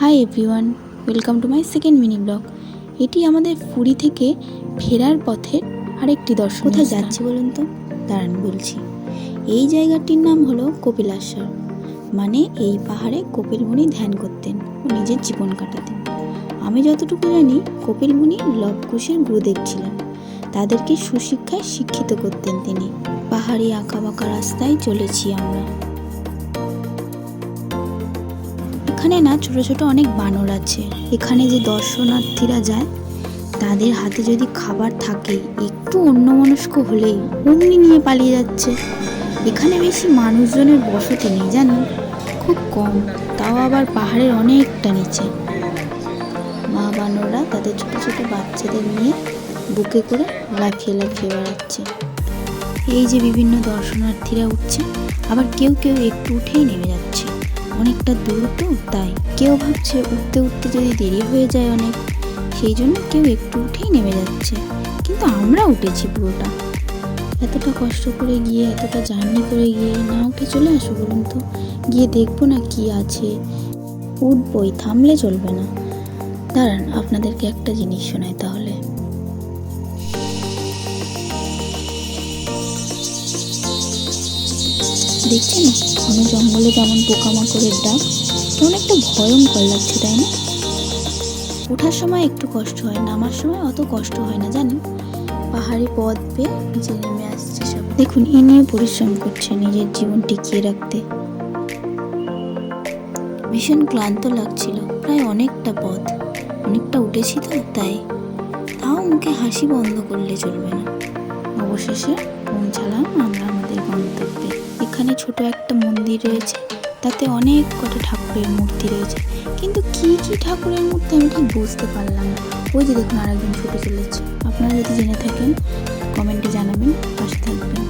Hi everyone welcome to my second mini blog এটি আমাদের পুরী থেকে ফেরার পথের আরেকটি দর্শন কোথায় যাচ্ছি বলুন তো? দাঁড়ান বলছি। এই জায়গাটির নাম হলো কপিলাশ্বর মানে এই পাহাড়ে কপিল মুনি ধ্যান করতেন ও নিজের জীবন কাটাতেন। আমি যতটুকু জানি কপিল মুনি লবকুশের গুরুদেব ছিলেন। তাদেরকে সুশিক্ষায় শিক্ষিত করতেন তিনি। পাহাড়ি আঁকা বাঁকা রাস্তায় চলেছি আমরা। এখানে না ছোট ছোট অনেক বানর আছে। এখানে যে দর্শনার্থীরা যায়, তাদের হাতে যদি খাবার থাকে, একটু অন্যমনস্ক হলেই অমনি নিয়ে পালিয়ে যাচ্ছে। এখানে বেশি মানুষজনের বসতি নেই জানেন খুব কম, তাও আবার পাহাড়ের অনেকটা নিচে। মা বানররা তাদের ছোট ছোট বাচ্চাদের নিয়ে বুকে করে লাফিয়ে লাফিয়ে বেড়াচ্ছে। এই যে বিভিন্ন দর্শনার্থীরা উঠছে, আবার কেউ কেউ একটু উঠেই নেমে যাচ্ছে। অনেকটা দূর তো তাই কেউ ভাবছে উঠতে উঠতে যদি দেরি হয়ে যায় অনেক, সেই জন্য কেউ একটু উঠেই নেমে যাচ্ছে। কিন্তু আমরা উঠেছি পুরোটা। এতটা কষ্ট করে গিয়ে, এতটা জার্নি করে গিয়ে, না উঠে চলে আসো বলুন তো। গিয়ে দেখব না কি আছে। উঠবই, থামলে চলবে না। দাঁড়ান, আপনাদেরকে একটা জিনিস শোনায় তাহলে। দেখছেন? ঘন জঙ্গলে কেমন পোকামাকড়ের ডাক কেমন একটা ভয়ঙ্কর লাগছে, তাই না? ওঠার সময় একটু কষ্ট হয়, নামার সময় অত কষ্ট হয় না, জানেন? পাহাড়ি পথ পেয়ে নিচে নেমে আসছে সব। দেখুন, এ নিয়ে পরিশ্রম করছে নিজের জীবন টিকিয়ে রাখতে। ভীষণ ক্লান্ত লাগছিল, প্রায় অনেকটা পথ। অনেকটা উঠেছি তো, তাই। তাও মুখে হাসি বন্ধ করলে চলবে না। অবশেষে পৌঁছালাম এখানে ছোট একটা মন্দির রয়েছে। তাতে অনেক কটা ঠাকুরের মূর্তি রয়েছে। কিন্তু কি কি ঠাকুরের মূর্তি আমি ঠিক বুঝতে পারলাম না। ওই যে দেখুন আরেকজন ছুটে চলেছে আপনারা যদি জেনে থাকেন, কমেন্টে জানাবেন, পাশে থাকবেন।